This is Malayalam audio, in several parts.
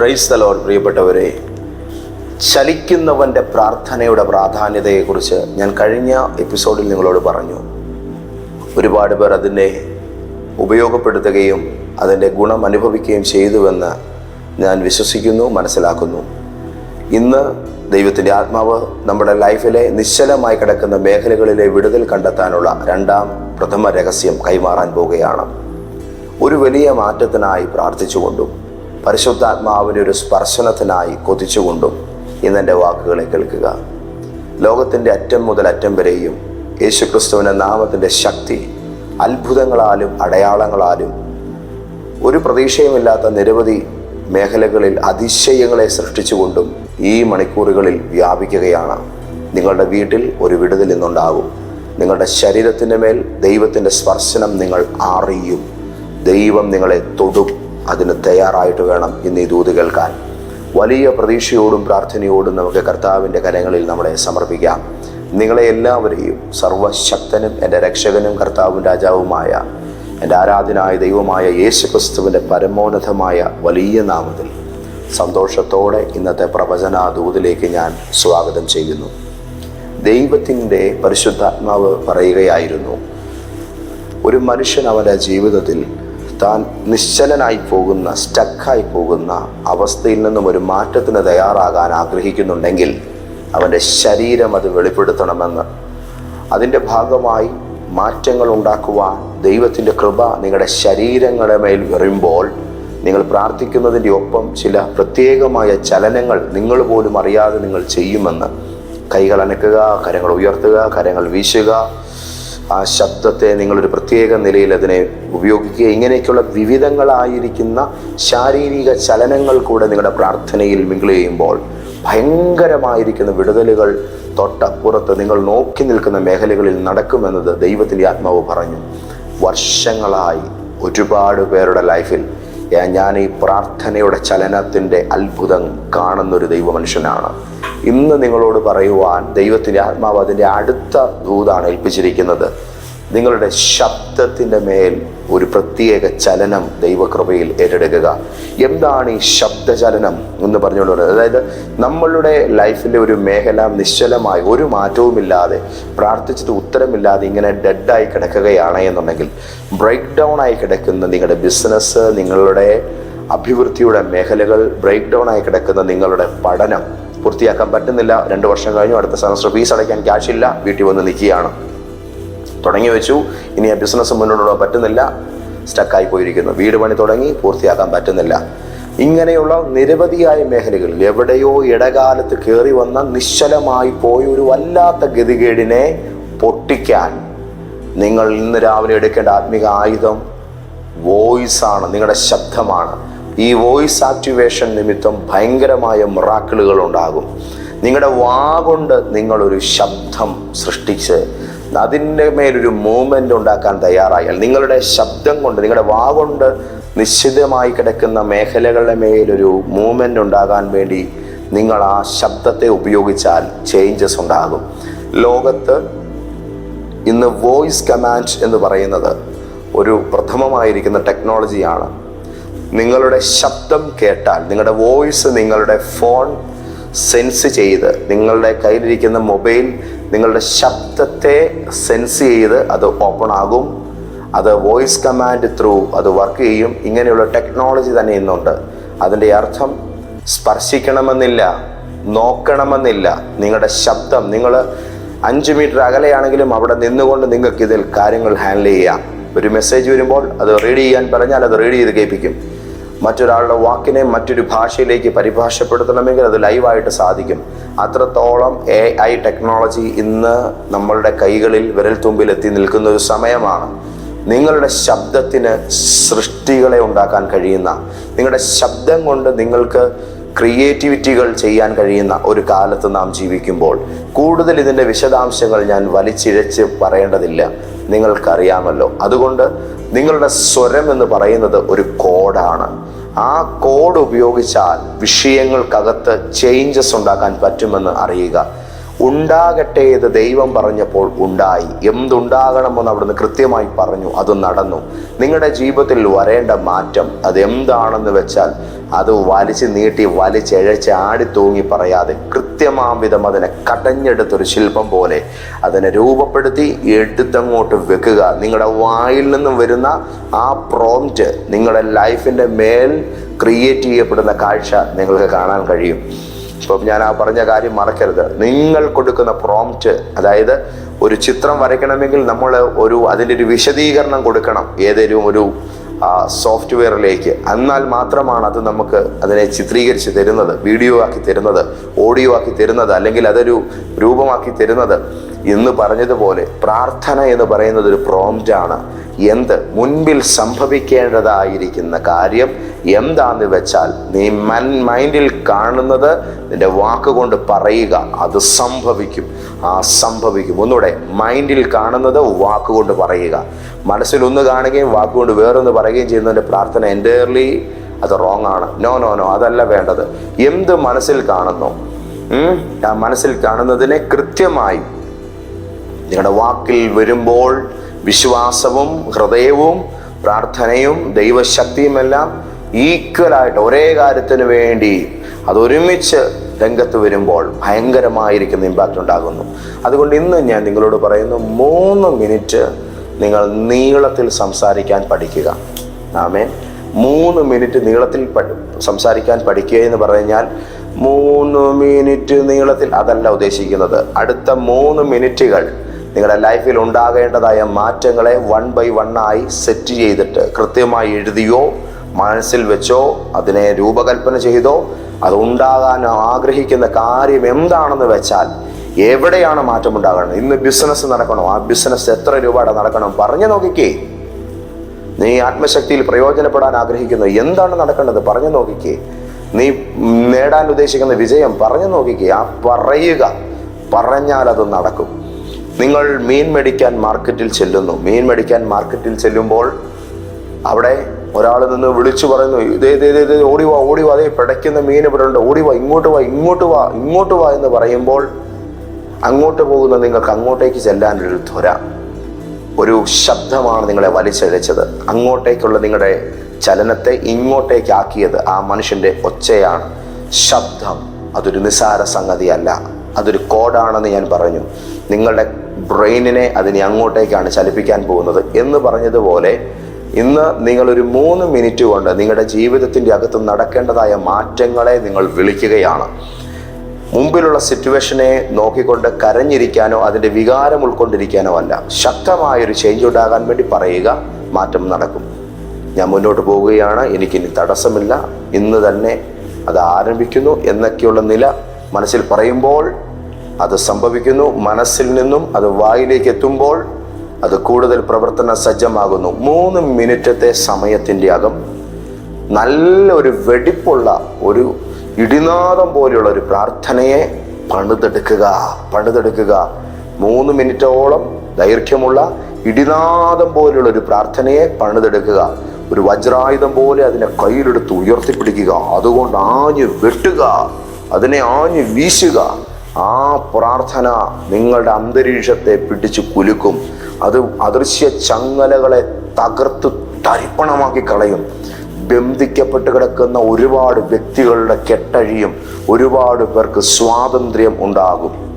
പ്രൈസ് തലോർ പ്രിയപ്പെട്ടവരെ ചലിക്കുന്നവന്റെ പ്രാർത്ഥനയുടെ പ്രാധാന്യതയെക്കുറിച്ച് ഞാൻ കഴിഞ്ഞ എപ്പിസോഡിൽ നിങ്ങളോട് പറഞ്ഞു. ഒരുപാട് പേർ അതിനെ ഉപയോഗപ്പെടുത്തുകയും അതിന്റെ ഗുണം അനുഭവിക്കുകയും ചെയ്തുവെന്ന് ഞാൻ വിശ്വസിക്കുന്നു മനസ്സിലാക്കുന്നു. ഇന്ന് ദൈവത്തിന്റെ ആത്മാവ് നമ്മുടെ ലൈഫിലെ നിശ്ചലമായി കിടക്കുന്ന മേഖലകളിലെ വിടുതൽ കണ്ടെത്താനുള്ള രണ്ടാം പ്രഥമ രഹസ്യം കൈമാറാൻ പോവുകയാണ്. ഒരു വലിയ മാറ്റത്തിനായി പ്രാർത്ഥിച്ചുകൊണ്ടും പരിശുദ്ധാത്മാവിന്റെ ഒരു സ്പർശനത്തിനായി കൊതിച്ചുകൊണ്ടും ഇന്നെന്റെ വാക്കുകളെ കേൾക്കുക. ലോകത്തിന്റെ അറ്റം മുതൽ അറ്റം വരെയും യേശുക്രിസ്തുവിന്റെ നാമത്തിന്റെ ശക്തി അത്ഭുതങ്ങളാലും അടയാളങ്ങളാലും ഒരു പ്രതീക്ഷയുമില്ലാത്ത നിരവധി മേഖലകളിൽ അതിശയങ്ങളെ സൃഷ്ടിച്ചുകൊണ്ടും ഈ മണിക്കൂറുകളിൽ വ്യാപിക്കുകയാണ്. നിങ്ങളുടെ വീട്ടിൽ ഒരു വിടുതൽ ഇന്നുണ്ടാകും. നിങ്ങളുടെ ശരീരത്തിന്റെ മേൽ ദൈവത്തിന്റെ സ്പർശനം നിങ്ങൾ അറിയും. ദൈവം നിങ്ങളെ തൊടും. അതിന് തയ്യാറായിട്ട് വേണം ഇന്ന് ഈ ദൂത് കേൾക്കാൻ. വലിയ പ്രതീക്ഷയോടും പ്രാർത്ഥനയോടും നമുക്ക് കർത്താവിന്റെ കരങ്ങളിൽ നമ്മളെ സമർപ്പിക്കാം. നിങ്ങളെ എല്ലാവരെയും സർവശക്തനും എന്റെ രക്ഷകനും കർത്താവും രാജാവുമായ എന്റെ ആരാധനായ ദൈവമായ യേശു ക്രിസ്തുവിന്റെ പരമോന്നതമായ വലിയ നാമത്തിൽ സന്തോഷത്തോടെ ഇന്നത്തെ പ്രവചന ദൂതിലേക്ക് ഞാൻ സ്വാഗതം ചെയ്യുന്നു. ദൈവത്തിന്റെ പരിശുദ്ധാത്മാവ് പറയുകയായിരുന്നു ഒരു മനുഷ്യൻ അവന്റെ ജീവിതത്തിൽ താൻ നിശ്ചലനായി പോകുന്ന സ്റ്റക്കായി പോകുന്ന അവസ്ഥയിൽ നിന്നും ഒരു മാറ്റത്തിന് തയ്യാറാകാൻ ആഗ്രഹിക്കുന്നുണ്ടെങ്കിൽ അവന്റെ ശരീരം അത് വെളിപ്പെടുത്തണമെന്ന്. അതിന്റെ ഭാഗമായി മാറ്റങ്ങൾ ഉണ്ടാക്കുവാൻ ദൈവത്തിന്റെ കൃപ നിങ്ങളുടെ ശരീരങ്ങളുടെ മേൽ വരുമ്പോൾ നിങ്ങൾ പ്രാർത്ഥിക്കുന്നതിന്റെ ഒപ്പം ചില പ്രത്യേകമായ ചലനങ്ങൾ നിങ്ങൾ പോലും അറിയാതെ നിങ്ങൾ ചെയ്യുമെന്ന്. കൈകൾ അനക്കുക കരങ്ങൾ ഉയർത്തുക കരങ്ങൾ വീശുക ആ ശബ്ദത്തെ നിങ്ങളൊരു പ്രത്യേക നിലയിൽ അതിനെ ഉപയോഗിക്കുക. ഇങ്ങനെയൊക്കെയുള്ള വിവിധങ്ങളായിരിക്കുന്ന ശാരീരിക ചലനങ്ങൾ കൂടെ നിങ്ങളുടെ പ്രാർത്ഥനയിൽ മിങ്കിൾ ചെയ്യുമ്പോൾ ഭയങ്കരമായിരിക്കുന്ന വിടുതലുകൾ തൊട്ടപ്പുറത്ത് നിങ്ങൾ നോക്കി നിൽക്കുന്ന മേഖലകളിൽ നടക്കുമെന്നത് ദൈവത്തിന്റെ ആത്മാവ് പറഞ്ഞു. വർഷങ്ങളായി ഒരുപാട് പേരുടെ ലൈഫിൽ ഞാൻ ഈ പ്രാർത്ഥനയുടെ ചലനത്തിന്റെ അത്ഭുതം കാണുന്നൊരു ദൈവമനുഷ്യനാണ്. ഇന്ന് നിങ്ങളോട് പറയുവാൻ ദൈവത്തിന്റെ ആത്മാവ് അതിന്റെ അടുത്ത ദൂതാണ് ഏൽപ്പിച്ചിരിക്കുന്നത്. നിങ്ങളുടെ ശബ്ദത്തിന്റെ മേൽ ഒരു പ്രത്യേക ചലനം ദൈവകൃപയിൽ ഏറ്റെടുക്കുക. എന്താണ് ഈ ശബ്ദചലനം എന്ന് പറഞ്ഞുകൊണ്ട് അതായത് നമ്മളുടെ ലൈഫിലെ ഒരു മേഖല നിശ്ചലമായി ഒരു മാറ്റവുമില്ലാതെ പ്രാർത്ഥിച്ചിട്ട് ഉത്തരമില്ലാതെ ഇങ്ങനെ ഡെഡായി കിടക്കുകയാണ് എന്നുണ്ടെങ്കിൽ ബ്രേക്ക് ഡൗൺ ആയി കിടക്കുന്ന നിങ്ങളുടെ ബിസിനസ് നിങ്ങളുടെ അഭിവൃദ്ധിയുടെ മേഖലകൾ ബ്രേക്ക് ഡൗൺ ആയി കിടക്കുന്ന നിങ്ങളുടെ പഠനം പൂർത്തിയാക്കാൻ പറ്റുന്നില്ല. രണ്ട് വർഷം കഴിഞ്ഞു അടുത്ത സെമസ്റ്റർ ഫീസ് അടയ്ക്കാൻ ക്യാഷ് ഇല്ല. വീട്ടിൽ വന്ന് നിൽക്കുകയാണ്. തുടങ്ങി വെച്ചു. ഇനി ആ ബിസിനസ് മുന്നോട്ട് പറ്റുന്നില്ല. സ്റ്റക്കായി പോയിരിക്കുന്നു. വീട് പണി തുടങ്ങി പൂർത്തിയാക്കാൻ പറ്റുന്നില്ല. ഇങ്ങനെയുള്ള നിരവധിയായ മേഖലകളിൽ എവിടെയോ ഇടകാലത്ത് കയറി വന്ന നിശ്ചലമായി പോയ ഒരു വല്ലാത്ത ഗതികേടിനെ പൊട്ടിക്കാൻ നിങ്ങൾ ഇന്ന് രാവിലെ എടുക്കേണ്ട ആത്മിക ആയുധം വോയിസ് ആണ് നിങ്ങളുടെ ശബ്ദമാണ്. ഈ വോയിസ് ആക്ടിവേഷൻ നിമിത്തം ഭയങ്കരമായ മിറാക്കിളുകൾ ഉണ്ടാകും. നിങ്ങളുടെ വാ കൊണ്ട് നിങ്ങളൊരു ശബ്ദം സൃഷ്ടിച്ച് അതിന്റെ മേലൊരു മൂവ്മെന്റ് ഉണ്ടാക്കാൻ തയ്യാറായാൽ നിങ്ങളുടെ ശബ്ദം കൊണ്ട് നിങ്ങളുടെ വാ കൊണ്ട് നിശ്ചിതമായി കിടക്കുന്ന മേഖലകളുടെ മേലൊരു മൂവ്മെന്റ് ഉണ്ടാകാൻ വേണ്ടി നിങ്ങൾ ആ ശബ്ദത്തെ ഉപയോഗിച്ചാൽ ചേഞ്ചസ് ഉണ്ടാകും. ലോകത്ത് ഇന്ന് വോയിസ് കമാൻഡ് എന്ന് പറയുന്നത് ഒരു പ്രഥമമായിരിക്കുന്ന ടെക്നോളജിയാണ് നിങ്ങളുടെ ശബ്ദം കേട്ടാൽ നിങ്ങളുടെ വോയിസ് നിങ്ങളുടെ ഫോൺ സെൻസ് ചെയ്ത് നിങ്ങളുടെ കയ്യിലിരിക്കുന്ന മൊബൈൽ നിങ്ങളുടെ ശബ്ദത്തെ സെൻസ് ചെയ്ത് അത് ഓപ്പൺ ആകും. അത് വോയിസ് കമാൻഡ് ത്രൂ അത് വർക്ക് ചെയ്യും. ഇങ്ങനെയുള്ള ടെക്നോളജി തന്നെ ഇന്നുണ്ട്. അതിന്റെ അർത്ഥം സ്പർശിക്കണമെന്നില്ല നോക്കണമെന്നില്ല. നിങ്ങളുടെ ശബ്ദം നിങ്ങൾ അഞ്ച് മീറ്റർ അകലെയാണെങ്കിലും അവിടെ നിന്നുകൊണ്ട് നിങ്ങൾക്ക് ഇതിൽ കാര്യങ്ങൾ ഹാൻഡിൽ ചെയ്യാം. ഒരു മെസ്സേജ് വരുമ്പോൾ അത് റീഡ് ചെയ്യാൻ പറഞ്ഞാൽ അത് റീഡ് ചെയ്ത് കേൾപ്പിക്കും. മറ്റൊരാളുടെ വാക്കിനെ മറ്റൊരു ഭാഷയിലേക്ക് പരിഭാഷപ്പെടുത്തണമെങ്കിൽ അത് ലൈവായിട്ട് സാധിക്കും. അത്രത്തോളം എ ഐ ടെക്നോളജി ഇന്ന് നമ്മളുടെ കൈകളിൽ വിരൽത്തുമ്പിൽ എത്തി നിൽക്കുന്ന ഒരു സമയമാണ്. നിങ്ങളുടെ ശബ്ദത്തിന് സൃഷ്ടികളെ ഉണ്ടാക്കാൻ കഴിയുന്ന നിങ്ങളുടെ ശബ്ദം കൊണ്ട് നിങ്ങൾക്ക് ക്രിയേറ്റിവിറ്റികൾ ചെയ്യാൻ കഴിയുന്ന ഒരു കാലത്ത് നാം ജീവിക്കുമ്പോൾ കൂടുതൽ ഇതിന്റെ വിശദാംശങ്ങൾ ഞാൻ വലിച്ചിഴച്ച് പറയേണ്ടതില്ല. നിങ്ങൾക്കറിയാമല്ലോ. അതുകൊണ്ട് നിങ്ങളുടെ സ്വരം എന്ന് പറയുന്നത് ഒരു കോഡാണ്. ആ കോഡ് ഉപയോഗിച്ചാൽ വിഷയങ്ങൾക്കകത്ത് ചേഞ്ചസ് ഉണ്ടാക്കാൻ പറ്റുമെന്ന് അറിയുക. ഉണ്ടാകട്ടെ എന്ന് ദൈവം പറഞ്ഞപ്പോൾ ഉണ്ടായി. എന്തുണ്ടാകണമെന്ന് അവിടുന്ന് കൃത്യമായി പറഞ്ഞു. അത് നടന്നു. നിങ്ങളുടെ ജീവിതത്തിൽ വരേണ്ട മാറ്റം അത് എന്താണെന്ന് വെച്ചാൽ അത് വലിച്ചു നീട്ടി വലിച്ചഴച്ച് ആടി തൂങ്ങി പറയാതെ കൃത്യമാം വിധം അതിനെ കടഞ്ഞെടുത്തൊരു ശില്പം പോലെ അതിനെ രൂപപ്പെടുത്തി എടുത്തങ്ങോട്ട് വെക്കുക. നിങ്ങളുടെ വായിൽ നിന്നും വരുന്ന ആ പ്രോംറ്റ് നിങ്ങളുടെ ലൈഫിന്റെ മേൽ ക്രിയേറ്റ് ചെയ്യപ്പെടുന്ന കാഴ്ച നിങ്ങൾക്ക് കാണാൻ കഴിയും. ഇപ്പം ഞാൻ ആ പറഞ്ഞ കാര്യം മറക്കരുത്. നിങ്ങൾ കൊടുക്കുന്ന പ്രോംപ്റ്റ് അതായത് ഒരു ചിത്രം വരയ്ക്കണമെങ്കിൽ നമ്മൾ ഒരു അതിന്റെ ഒരു വിശദീകരണം കൊടുക്കണം ഏതെങ്കിലും ഒരു സോഫ്റ്റ്വെയറിലേക്ക് എന്നാൽ മാത്രമാണ് അത് നമുക്ക് അതിനെ ചിത്രീകരിച്ച് തരുന്നത് വീഡിയോ ആക്കി തരുന്നത് ഓഡിയോ ആക്കി തരുന്നത് അല്ലെങ്കിൽ അതൊരു രൂപമാക്കി തരുന്നത്. എന്ന് പറഞ്ഞതുപോലെ പ്രാർത്ഥന എന്ന് പറയുന്നത് ഒരു പ്രോംറ്റാണ് എന്ത്? മുൻപിൽ സംഭവിക്കേണ്ടതായിരിക്കുന്ന കാര്യം എന്താന്ന് വെച്ചാൽ നീ മൻ മൈൻഡിൽ കാണുന്നത് നിന്റെ വാക്കുകൊണ്ട് പറയുക. അത് സംഭവിക്കും. ആ സംഭവിക്കും. ഒന്നുകൂടെ മൈൻഡിൽ കാണുന്നത് വാക്കുകൊണ്ട് പറയുക. മനസ്സിൽ ഒന്ന് കാണുകയും വാക്കുകൊണ്ട് വേറൊന്ന് പറയുകയും ചെയ്യുന്നതിന്റെ പ്രാർത്ഥന എന്റയർലി അത് റോങ് ആണ്. നോ നോ നോ അതല്ല വേണ്ടത്. എന്ത് മനസ്സിൽ കാണുന്നു? ആ മനസ്സിൽ കാണുന്നതിനെ കൃത്യമായി നിങ്ങളുടെ വാക്കിൽ വരുമ്പോൾ വിശ്വാസവും ഹൃദയവും പ്രാർത്ഥനയും ദൈവശക്തിയുമെല്ലാം ഈക്വലായിട്ട് ഒരേ കാര്യത്തിന് വേണ്ടി അതൊരുമിച്ച് രംഗത്ത് വരുമ്പോൾ ഭയങ്കരമായിരിക്കുന്ന ഇമ്പാക്റ്റ് ഉണ്ടാകുന്നു. അതുകൊണ്ട് ഇന്ന് ഞാൻ നിങ്ങളോട് പറയുന്നു മൂന്ന് മിനിറ്റ് നിങ്ങൾ നീളത്തിൽ സംസാരിക്കാൻ പഠിക്കുക. ആമേൻ. മൂന്ന് മിനിറ്റ് നീളത്തിൽ സംസാരിക്കാൻ പഠിക്കുക എന്ന് പറഞ്ഞാൽ മൂന്ന് മിനിറ്റ് നീളത്തിൽ അതല്ല ഉദ്ദേശിക്കുന്നത്. അടുത്ത മൂന്ന് മിനിറ്റുകൾ നിങ്ങളുടെ ലൈഫിൽ ഉണ്ടാകേണ്ടതായ മാറ്റങ്ങളെ വൺ ബൈ വൺ ആയി സെറ്റ് ചെയ്തിട്ട് കൃത്യമായി എഴുതിയോ മനസ്സിൽ വെച്ചോ അതിനെ രൂപകൽപ്പന ചെയ്തോ അത് ഉണ്ടാകാൻ ആഗ്രഹിക്കുന്ന കാര്യം എന്താണെന്ന് വെച്ചാൽ എവിടെയാണ് മാറ്റം ഉണ്ടാകണം ഇന്ന് ബിസിനസ് നടക്കണോ? ആ ബിസിനസ് എത്ര രൂപയുടെ നടക്കണം? പറഞ്ഞു നോക്കിക്കേ. നീ ആത്മശക്തിയിൽ പ്രയോജനപ്പെടാൻ ആഗ്രഹിക്കുന്നു. എന്താണ് നടക്കേണ്ടത്? പറഞ്ഞു നോക്കിക്കേ. നീ നേടാൻ ഉദ്ദേശിക്കുന്ന വിജയം പറഞ്ഞു നോക്കിക്കേ. ആ പറയുക പറഞ്ഞാൽ അത് നടക്കും. നിങ്ങൾ മീൻ മേടിക്കാൻ മാർക്കറ്റിൽ ചെല്ലുന്നു. മീൻ മേടിക്കാൻ മാർക്കറ്റിൽ ചെല്ലുമ്പോൾ അവിടെ ഒരാൾ നിന്ന് വിളിച്ചു പറയുന്നു ഇതേ ഇതേ ഇതേ, ഓടി വാ അതേ പിടയ്ക്കുന്ന മീൻ ഇവിടെ ഉണ്ട് ഓടി വാ ഇങ്ങോട്ട് വാ ഇങ്ങോട്ട് വാ ഇങ്ങോട്ട് വാ എന്ന് പറയുമ്പോൾ അങ്ങോട്ട് പോകുന്ന നിങ്ങൾക്ക് അങ്ങോട്ടേക്ക് ചെല്ലാനൊരു ത്വര ഒരു ശബ്ദമാണ് നിങ്ങളെ വലിച്ചഴച്ചത്. അങ്ങോട്ടേക്കുള്ള നിങ്ങളുടെ ചലനത്തെ ഇങ്ങോട്ടേക്കാക്കിയത് ആ മനുഷ്യന്റെ ഒച്ചയാണ്. ശബ്ദം അതൊരു നിസാര സംഗതിയല്ല അതൊരു കോഡാണെന്ന് ഞാൻ പറഞ്ഞു. നിങ്ങളുടെ ബ്രെയിനിനെ അതിനെ അങ്ങോട്ടേക്കാണ് ചലിപ്പിക്കാൻ പോകുന്നത് എന്ന് പറഞ്ഞതുപോലെ ഇന്ന് നിങ്ങളൊരു മൂന്ന് മിനിറ്റ് കൊണ്ട് നിങ്ങളുടെ ജീവിതത്തിന്റെ അകത്ത് നടക്കേണ്ടതായ മാറ്റങ്ങളെ നിങ്ങൾ വിളിക്കുകയാണ്. മുമ്പിലുള്ള സിറ്റുവേഷനെ നോക്കിക്കൊണ്ട് കരഞ്ഞിരിക്കാനോ അതിന്റെ വികാരം ഉൾക്കൊണ്ടിരിക്കാനോ അല്ല. ശക്തമായൊരു ചേഞ്ച് ഉണ്ടാകാൻ വേണ്ടി പറയുക മാറ്റം നടക്കും. ഞാൻ മുന്നോട്ട് പോവുകയാണ് എനിക്കിനി തടസ്സമില്ല. ഇന്ന് തന്നെ അത് ആരംഭിക്കുന്നു എന്നൊക്കെയുള്ള നില മനസ്സിൽ പറയുമ്പോൾ അത് സംഭവിക്കുന്നു. മനസ്സിൽ നിന്നും അത് വായിലേക്ക് എത്തുമ്പോൾ അത് കൂടുതൽ പ്രവർത്തന സജ്ജമാകുന്നു. മൂന്ന് മിനിറ്റത്തെ സമയത്തിന്റെ അകം നല്ലൊരു വെടിപ്പുള്ള ഒരു ഇടിനാദം പോലെയുള്ള ഒരു പ്രാർത്ഥനയെ പണിതെടുക്കുക പണിതെടുക്കുക. മൂന്ന് മിനിറ്റോളം ദൈർഘ്യമുള്ള ഇടിനാദം പോലെയുള്ള ഒരു പ്രാർത്ഥനയെ പണിതെടുക്കുക. ഒരു വജ്രായുധം പോലെ അതിനെ കയ്യിലെടുത്ത് ഉയർത്തിപ്പിടിക്കുക. അതുകൊണ്ട് ആഞ്ഞു വെട്ടുക അതിനെ ആഞ്ഞു വീശുക. ആ പ്രാർത്ഥന നിങ്ങളുടെ അന്തരീക്ഷത്തെ പിടിച്ചു കുലുക്കും. അത് അദൃശ്യ ചങ്ങലകളെ തകർത്ത് തരിപ്പണമാക്കി കളയും. ബന്ധിക്കപ്പെട്ട് കിടക്കുന്ന ഒരുപാട് വ്യക്തികളുടെ കെട്ടഴിയും ഒരുപാട് പേർക്ക് സ്വാതന്ത്ര്യം ഉണ്ടാകും.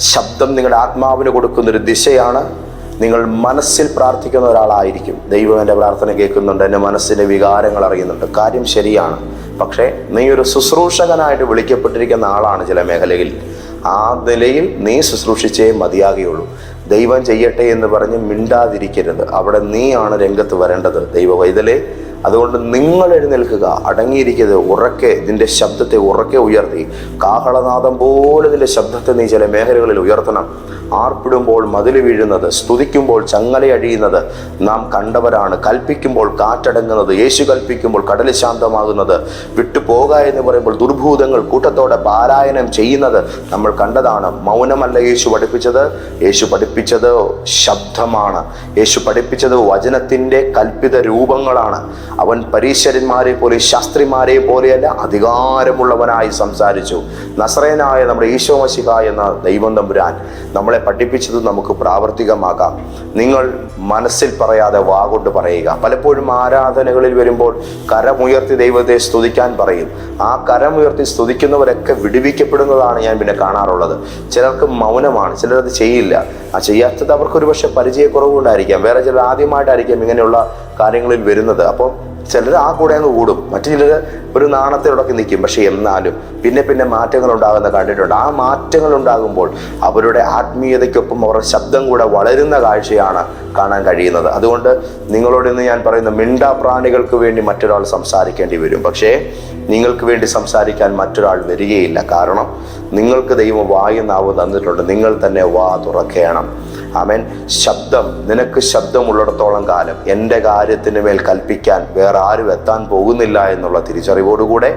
ശബ്ദം നിങ്ങളുടെ ആത്മാവിന് കൊടുക്കുന്ന ഒരു ദിശയാണ്. നിങ്ങൾ മനസ്സിൽ പ്രാർത്ഥിക്കുന്ന ഒരാളായിരിക്കും. ദൈവം എന്റെ പ്രാർത്ഥന കേൾക്കുന്നുണ്ട് എന്റെ മനസ്സിന്റെ വികാരങ്ങൾ അറിയുന്നുണ്ട്. കാര്യം ശരിയാണ്. പക്ഷേ നീ ഒരു ശുശ്രൂഷകനായിട്ട് വിളിക്കപ്പെട്ടിരിക്കുന്ന ആളാണ് ചില മേഖലയിൽ. ആ നിലയിൽ നീ ശുശ്രൂഷിച്ചേ മതിയാകുകയുള്ളൂ. ദൈവം ചെയ്യട്ടെ എന്ന് പറഞ്ഞ് മിണ്ടാതിരിക്കരുത്. അവിടെ നീയാണ് രംഗത്ത് വരേണ്ടത് ദൈവ വൈതലേ അതുകൊണ്ട് നിങ്ങൾ എഴുന്നേൽക്കുക. അടങ്ങിയിരിക്കരുത്. ഉറക്കെ ഇതിന്റെ ശബ്ദത്തെ ഉറക്കെ ഉയർത്തി. കാഹളനാദം പോലെ ഇതിന്റെ ശബ്ദത്തെ നീ ചില മേഖലകളിൽ ഉയർത്തണം. ആർപ്പിടുമ്പോൾ മതിൽ വീഴുന്നത് സ്തുതിക്കുമ്പോൾ ചങ്ങലയഴിയുന്നത് നാം കണ്ടവരാണ്. കൽപ്പിക്കുമ്പോൾ കാറ്റടങ്ങുന്നത് യേശു കൽപ്പിക്കുമ്പോൾ കടൽ ശാന്തമാകുന്നത്. വിട്ടുപോക എന്ന് പറയുമ്പോൾ ദുർഭൂതങ്ങൾ കൂട്ടത്തോടെ പാരായണം ചെയ്യുന്നത് നമ്മൾ കണ്ടതാണ്. മൗനമല്ല യേശു പഠിപ്പിച്ചത്. യേശു പഠിപ്പിച്ചത് ശബ്ദമാണ്. യേശു പഠിപ്പിച്ചത് വചനത്തിന്റെ കൽപ്പിത രൂപങ്ങളാണ്. അവൻ പരീശ്വരന്മാരെ പോലെ ശാസ്ത്രിമാരെ പോലെയല്ല അധികാരമുള്ളവനായി സംസാരിച്ചു. നസ്രയനായ നമ്മുടെ ഈശോമശിഹ എന്ന ദൈവം തമ്പുരാൻ നമ്മളെ പഠിപ്പിച്ചത് നമുക്ക് പ്രാവർത്തികമാക്കാം. നിങ്ങൾ മനസ്സിൽ പറയാതെ വാഗൊണ്ട് പറയുക. പലപ്പോഴും ആരാധനകളിൽ വരുമ്പോൾ കരമുയർത്തി ദൈവത്തെ സ്തുതിക്കാൻ പറയും. ആ കരമുയർത്തി സ്തുതിക്കുന്നവരൊക്കെ വിടുവിക്കപ്പെടുന്നതാണ് ഞാൻ പിന്നെ കാണാറുള്ളത്. ചിലർക്ക് മൗനമാണ് ചിലരത് ചെയ്യില്ല. ആ ചെയ്യാത്തത് അവർക്കൊരു പക്ഷെ പരിചയക്കുറവുകൊണ്ടായിരിക്കാം വേറെ ചിലർ ആദ്യമായിട്ടായിരിക്കാം ഇങ്ങനെയുള്ള കാര്യങ്ങളിൽ വരുന്നത്. അപ്പം ചിലർ ആ കൂടെ അങ്ങ് കൂടും. മറ്റു ചിലർ ഒരു നാണത്തിലൊക്കെ നിൽക്കും. പക്ഷെ എന്നാലും പിന്നെ പിന്നെ മാറ്റങ്ങൾ ഉണ്ടാകുന്ന കണ്ടിട്ടുണ്ട്. ആ മാറ്റങ്ങൾ ഉണ്ടാകുമ്പോൾ അവരുടെ ആത്മീയതയ്ക്കൊപ്പം അവരുടെ ശബ്ദം കൂടെ വളരുന്ന കാഴ്ചയാണ് കാണാൻ കഴിയുന്നത്. അതുകൊണ്ട് നിങ്ങളോട് ഇന്ന് ഞാൻ പറയുന്ന മിണ്ടാ പ്രാണികൾക്ക് വേണ്ടി മറ്റൊരാൾ സംസാരിക്കേണ്ടി വരും. പക്ഷേ നിങ്ങൾക്ക് വേണ്ടി സംസാരിക്കാൻ മറ്റൊരാൾ വരികയില്ല. കാരണം നിങ്ങൾക്ക് ദൈവം വായു നാവ് തന്നിട്ടുണ്ട്. നിങ്ങൾ തന്നെ വാ തുറക്കണം. ആമേൻ. ശബ്ദം നിനക്ക് ശബ്ദമുള്ളിടത്തോളം കാലം എന്റെ കാര്യത്തിന് മേൽ കൽപ്പിക്കാൻ വേറെ ആരും എത്താൻ പോകുന്നില്ല എന്നുള്ള തിരിച്ചറിവോടുകൂടെ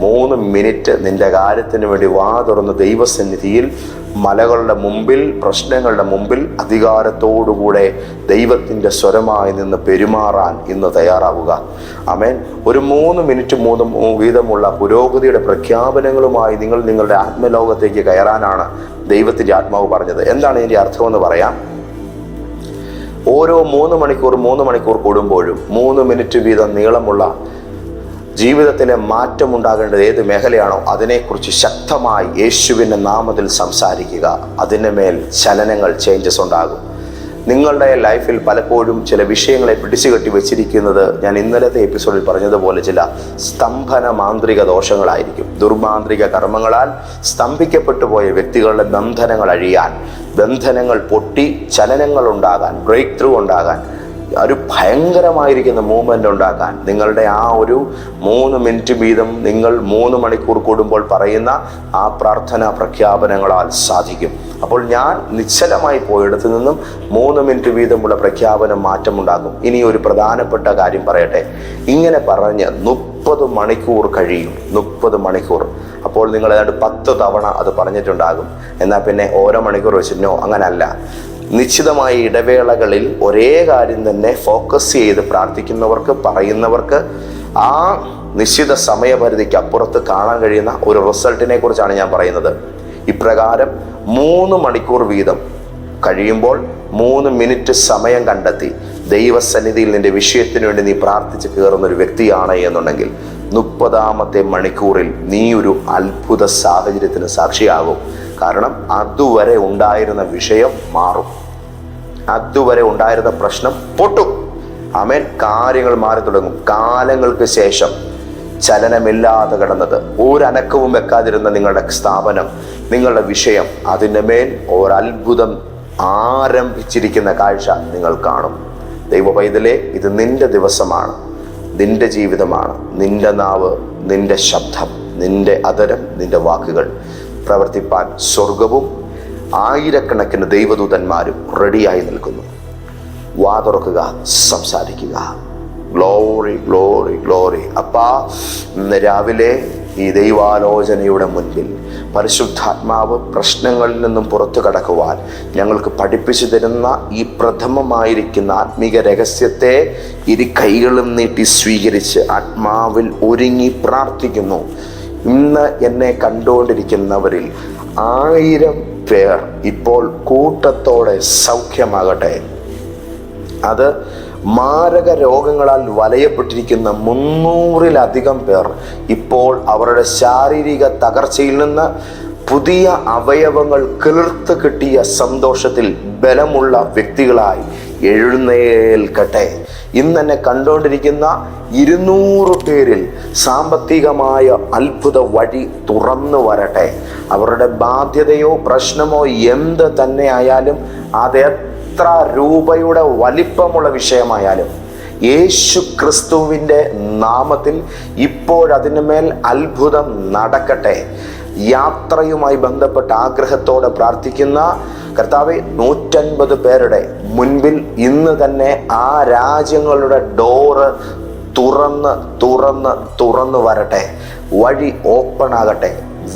മൂന്ന് മിനിറ്റ് നിന്റെ കാര്യത്തിന് വേണ്ടി വാ തുറന്ന് ദൈവസന്നിധിയിൽ മലകളുടെ മുമ്പിൽ പ്രശ്നങ്ങളുടെ മുമ്പിൽ അധികാരത്തോടുകൂടെ ദൈവത്തിന്റെ സ്വരമായി നിന്ന് പെരുമാറാൻ ഇന്ന് തയ്യാറാവുക. അമേൻ ഒരു മൂന്ന് മിനിറ്റ് മൂന്ന് വീതമുള്ള പുരോഗതിയുടെ പ്രഖ്യാപനങ്ങളുമായി നിങ്ങൾ നിങ്ങളുടെ ആത്മലോകത്തേക്ക് കയറാനാണ് ദൈവത്തിന്റെ ആത്മാവ് പറഞ്ഞത്. എന്താണ് ഇതിന്റെ അർത്ഥമെന്ന് പറയാം? ഓരോ മൂന്ന് മണിക്കൂർ മൂന്ന് മണിക്കൂർ കൂടുമ്പോഴും മൂന്ന് മിനിറ്റ് വീതം നീളമുള്ള ജീവിതത്തിലെ മാറ്റമുണ്ടാകേണ്ടത് ഏത് മേഖലയാണോ അതിനെക്കുറിച്ച് ശക്തമായി യേശുവിന്റെ നാമത്തിൽ സംസാരിക്കുക. അതിന് മേൽ ചലനങ്ങൾ ചേഞ്ചസ് ഉണ്ടാകും. നിങ്ങളുടെ ലൈഫിൽ പലപ്പോഴും ചില വിഷയങ്ങളെ പിടിച്ചുകെട്ടി വെച്ചിരിക്കുന്നത് ഞാൻ ഇന്നലത്തെ എപ്പിസോഡിൽ പറഞ്ഞതുപോലെ ചില സ്തംഭന മാന്ത്രിക ദോഷങ്ങളായിരിക്കും. ദുർമാന്ത്രിക കർമ്മങ്ങളാൽ സ്തംഭിക്കപ്പെട്ടു പോയ വ്യക്തികളുടെ ബന്ധനങ്ങൾ അഴിയാൻ ബന്ധനങ്ങൾ പൊട്ടി ചലനങ്ങൾ ഉണ്ടാകാൻ ബ്രേക്ക് ത്രൂ ഉണ്ടാകാൻ ഒരു ഭയങ്കരമായിരിക്കുന്ന മൂവ്മെന്റ് ഉണ്ടാക്കാൻ. നിങ്ങളുടെ ആ ഒരു മൂന്ന് മിനിറ്റ് വീതം നിങ്ങൾ മൂന്ന് മണിക്കൂർ കൂടുമ്പോൾ പറയുന്ന ആ പ്രാർത്ഥനാ പ്രഖ്യാപനങ്ങളാൽ സാധിക്കും. അപ്പോൾ ഞാൻ നിശ്ചലമായി പോയിടത്തു നിന്നും മൂന്ന് മിനിറ്റ് വീതമുള്ള പ്രഖ്യാപനം മാറ്റമുണ്ടാകും. ഇനി ഒരു പ്രധാനപ്പെട്ട കാര്യം പറയട്ടെ. ഇങ്ങനെ പറഞ്ഞ് മുപ്പത് മണിക്കൂർ കഴിയും. മുപ്പത് മണിക്കൂർ. അപ്പോൾ നിങ്ങൾ ഏതാണ്ട് പത്ത് തവണ അത് പറഞ്ഞിട്ടുണ്ടാകും. എന്നാൽ പിന്നെ ഓരോ മണിക്കൂർ വെച്ചിട്ടോ അങ്ങനല്ല. നിശ്ചിതമായ ഇടവേളകളിൽ ഒരേ കാര്യം തന്നെ ഫോക്കസ് ചെയ്ത് പ്രാർത്ഥിക്കുന്നവർക്ക് പറയുന്നവർക്ക് ആ നിശ്ചിത സമയപരിധിക്ക് അപ്പുറത്ത് കാണാൻ കഴിയുന്ന ഒരു റിസൾട്ടിനെ കുറിച്ചാണ് ഞാൻ പറയുന്നത്. ഇപ്രകാരം മൂന്ന് മണിക്കൂർ വീതം കഴിയുമ്പോൾ മൂന്ന് മിനിറ്റ് സമയം കണ്ടെത്തി ദൈവസന്നിധിയിൽ നിന്റെ വിഷയത്തിന് വേണ്ടി നീ പ്രാർത്ഥിച്ച് കയറുന്ന ഒരു വ്യക്തിയാണ് എന്നുണ്ടെങ്കിൽ മുപ്പതാമത്തെ മണിക്കൂറിൽ നീ ഒരു അത്ഭുത സാഹചര്യത്തിന് സാക്ഷിയാകും. കാരണം അതുവരെ ഉണ്ടായിരുന്ന വിഷയം മാറും. അതുവരെ ഉണ്ടായിരുന്ന പ്രശ്നം പൊട്ടും. അമേൻ കാര്യങ്ങൾ മാറി തുടങ്ങും. കാലങ്ങൾക്ക് ശേഷം ചലനമില്ലാതെ കിടന്നത് ഒരനക്കവും വെക്കാതിരുന്ന നിങ്ങളുടെ സ്ഥാപനം നിങ്ങളുടെ വിഷയം അതിന്റെ മേൽ ഒരത്ഭുതം ആരംഭിച്ചിരിക്കുന്ന കാഴ്ച നിങ്ങൾ കാണും. ദൈവ പൈതലേ ഇത് നിന്റെ ദിവസമാണ്. നിന്റെ ജീവിതമാണ്. നിന്റെ നാവ് നിന്റെ ശബ്ദം നിന്റെ അതരം നിന്റെ വാക്കുകൾ പ്രവർത്തിപ്പാൻ സ്വർഗവും ആയിരക്കണക്കിന് ദൈവദൂതന്മാരും റെഡിയായി നിൽക്കുന്നു. വാ തുറക്കുക സംസാരിക്കുക. Glory glory glory. അപ്പാ ഇന്ന് രാവിലെ ഈ ദൈവാലോചനയുടെ മുൻപിൽ പരിശുദ്ധാത്മാവ് പ്രശ്നങ്ങളിൽ നിന്നും പുറത്തു കടക്കുവാൻ ഞങ്ങൾക്ക് പഠിപ്പിച്ചു തരുന്ന ഈ പ്രഥമമായിരിക്കുന്ന ആത്മീക രഹസ്യത്തെ ഇരു കൈകളും നീട്ടി സ്വീകരിച്ച് ആത്മാവിൽ ഒരുങ്ങി പ്രാർത്ഥിക്കുന്നു. ഇന്ന് എന്നെ കണ്ടുകൊണ്ടിരിക്കുന്നവരിൽ ആയിരം പേർ ഇപ്പോൾ കൂട്ടത്തോടെ സൗഖ്യമാകട്ടെ. അത് മാരക രോഗങ്ങളാൽ വലയപ്പെട്ടിരിക്കുന്ന മുന്നൂറിലധികം പേർ ഇപ്പോൾ അവരുടെ ശാരീരിക തകർച്ചയിൽ നിന്ന് പുതിയ അവയവങ്ങൾ കിളിർത്ത് കിട്ടിയ സന്തോഷത്തിൽ ബലമുള്ള വ്യക്തികളായി എഴുന്നേൽക്കട്ടെ. ഇന്ന് എന്നെ കണ്ടുകൊണ്ടിരിക്കുന്ന ഇരുന്നൂറ് പേരിൽ സാമ്പത്തികമായ അത്ഭുത വഴി തുറന്നു വരട്ടെ. അവരുടെ ബാധ്യതയോ പ്രശ്നമോ എന്ത് തന്നെ ആയാലും അത് എത്ര രൂപയുടെ വലിപ്പമുള്ള വിഷയമായാലും യേശു ക്രിസ്തുവിന്റെ നാമത്തിൽ ഇപ്പോഴതിന് മേൽ അത്ഭുതം നടക്കട്ടെ. യാത്രയുമായി ബന്ധപ്പെട്ട് ആഗ്രഹത്തോടെ പ്രാർത്ഥിക്കുന്ന കർത്താവ് നൂറ്റൻപത് പേരുടെ മുൻപിൽ ഇന്ന് തന്നെ ആ രാജ്യങ്ങളുടെ ഡോറ് തുറന്ന് തുറന്ന് തുറന്ന് വരട്ടെ. വഴി ഓപ്പൺ ആകട്ടെ.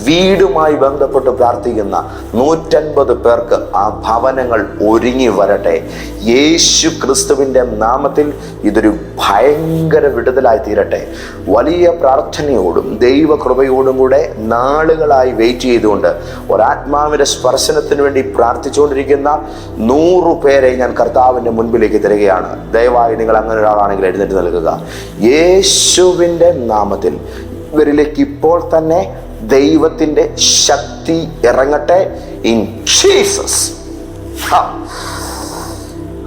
വീടുമായി ബന്ധപ്പെട്ട് പ്രാർത്ഥിക്കുന്ന നൂറ്റൻപത് പേർക്ക് ആ ഭവനങ്ങൾ ഒരുങ്ങി വരട്ടെ. യേശു ക്രിസ്തുവിന്റെ നാമത്തിൽ ഇതൊരു ഭയങ്കര വിടുതലായി തീരട്ടെ. വലിയ പ്രാർത്ഥനയോടും ദൈവകൃപയോടും കൂടെ നാളുകളായി വെയിറ്റ് ചെയ്തുകൊണ്ട് ഒരാത്മാവിന്റെ സ്പർശനത്തിന് വേണ്ടി പ്രാർത്ഥിച്ചുകൊണ്ടിരിക്കുന്ന നൂറു പേരെ ഞാൻ കർത്താവിന്റെ മുൻപിലേക്ക് തരികയാണ്. ദയവായി നിങ്ങൾ അങ്ങനെ ഒരാളാണെങ്കിൽ എഴുന്നേറ്റ് നൽകുക യേശുവിന്റെ നാമത്തിൽ ഇവരിലേക്ക് ഇപ്പോൾ തന്നെ ദൈവത്തിന്റെ ശക്തി ഇറങ്ങട്ടെ ഇൻ ജീസസ്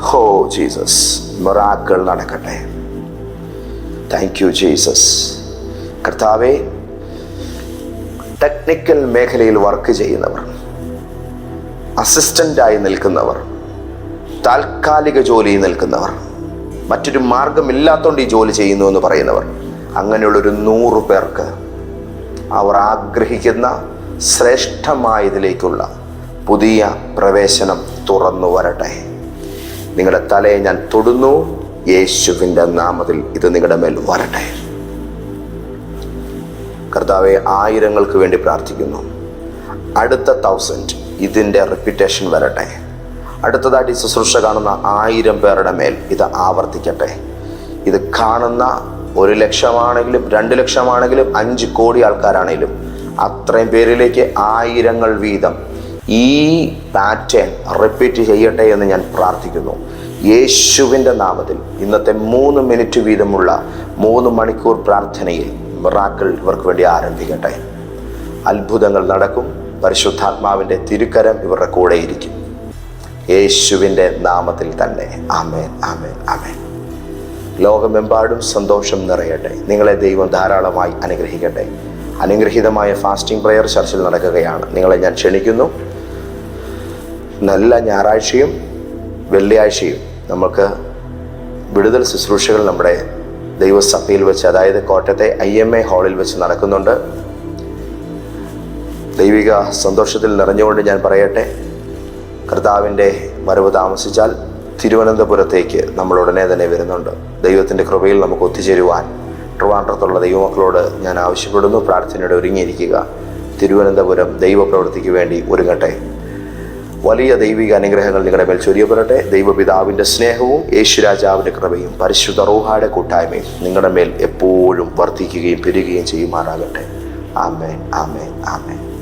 ഹോ ജീസസ് മൊറാക്കൾ നടക്കട്ടെ. താങ്ക് യു ജീസസ് കർത്താവേ ടെക്നിക്കൽ മേഖലയിൽ വർക്ക് ചെയ്യുന്നവർ അസിസ്റ്റന്റായി നിൽക്കുന്നവർ താൽക്കാലിക ജോലിയിൽ നിൽക്കുന്നവർ മറ്റൊരു മാർഗമില്ലാത്തതുകൊണ്ട് ഈ ജോലി ചെയ്യുന്നു എന്ന് പറയുന്നവർ അങ്ങനെയുള്ളൊരു നൂറ് പേർക്ക് അവർ ആഗ്രഹിക്കുന്ന ശ്രേഷ്ഠമായതിലേക്കുള്ള പുതിയ പ്രവേശനം തുറന്നു വരട്ടെ. നിങ്ങളുടെ തലയെ ഞാൻ തൊടുന്നു. യേശുവിന്റെ നാമത്തിൽ ഇത് നിങ്ങളുടെ മേൽ വരട്ടെ. കർത്താവെ ആയിരങ്ങൾക്ക് വേണ്ടി പ്രാർത്ഥിക്കുന്നു. അടുത്ത തൗസൻഡ് ഇതിന്റെ റിപ്പിറ്റേഷൻ വരട്ടെ. അടുത്തതായിട്ട് ശുശ്രൂഷ കാണുന്ന ആയിരം പേരുടെ മേൽ ഇത് ആവർത്തിക്കട്ടെ. ഇത് കാണുന്ന ഒരു ലക്ഷമാണെങ്കിലും രണ്ട് ലക്ഷമാണെങ്കിലും അഞ്ച് കോടി ആൾക്കാരാണെങ്കിലും അത്രയും പേരിലേക്ക് ആയിരങ്ങൾ വീതം ഈ പാറ്റേൺ റിപ്പീറ്റ് ചെയ്യട്ടെ എന്ന് ഞാൻ പ്രാർത്ഥിക്കുന്നു. യേശുവിന്റെ നാമത്തിൽ ഇന്നത്തെ മൂന്ന് മിനിറ്റ് വീതമുള്ള മൂന്ന് മണിക്കൂർ പ്രാർത്ഥനയിൽ മിറാക്കൾ ഇവർക്ക് വേണ്ടി ആരംഭിക്കട്ടെ. അത്ഭുതങ്ങൾ നടക്കും. പരിശുദ്ധാത്മാവിന്റെ തിരുക്കരം ഇവരുടെ കൂടെയിരിക്കും യേശുവിന്റെ നാമത്തിൽ തന്നെ. ആമേൻ ആമേൻ ആമേൻ. ലോകമെമ്പാടും സന്തോഷം നിറയട്ടെ. നിങ്ങളെ ദൈവം ധാരാളമായി അനുഗ്രഹിക്കട്ടെ. അനുഗ്രഹീതമായ ഫാസ്റ്റിംഗ് പ്രെയർ ചർച്ചിൽ നടക്കുകയാണ്. നിങ്ങളെ ഞാൻ ക്ഷണിക്കുന്നു. നല്ല ഞായറാഴ്ചയും വെള്ളിയാഴ്ചയും നമുക്ക് വിടുതൽ ശുശ്രൂഷകൾ നമ്മുടെ ദൈവസഭയിൽ വെച്ച് അതായത് കോട്ടയത്തെ ഐ എം എ ഹാളിൽ വെച്ച് നടക്കുന്നുണ്ട്. ദൈവിക സന്തോഷത്തിൽ നിറഞ്ഞുകൊണ്ട് ഞാൻ പറയട്ടെ. കർത്താവിന്റെ വരവ് താമസിച്ചാൽ തിരുവനന്തപുരത്തേക്ക് നമ്മൾ ഉടനെ തന്നെ വരുന്നുണ്ട്. ദൈവത്തിന്റെ കൃപയിൽ നമുക്ക് ഒത്തുചേരുവാൻ ട്രിവാൻഡ്രത്തുള്ള ദൈവമക്കളോട് ഞാൻ ആവശ്യപ്പെടുന്നു. പ്രാർത്ഥനയോടെ ഒരുങ്ങിയിരിക്കുക. തിരുവനന്തപുരം ദൈവപ്രവൃത്തിക്ക് വേണ്ടി ഒരുങ്ങട്ടെ. വലിയ ദൈവിക അനുഗ്രഹങ്ങൾ നിങ്ങളുടെ മേൽ ചൊരിയപ്പെടട്ടെ. ദൈവപിതാവിന്റെ സ്നേഹവും യേശുരാജാവിന്റെ കൃപയും പരിശുദ്ധ റോഹായുടെ കൂട്ടായ്മയും നിങ്ങളുടെ മേൽ എപ്പോഴും വർദ്ധിക്കുകയും പെരുകുകയും ചെയ്യുമാറാകട്ടെ. ആമേൻ ആമേൻ ആമേൻ.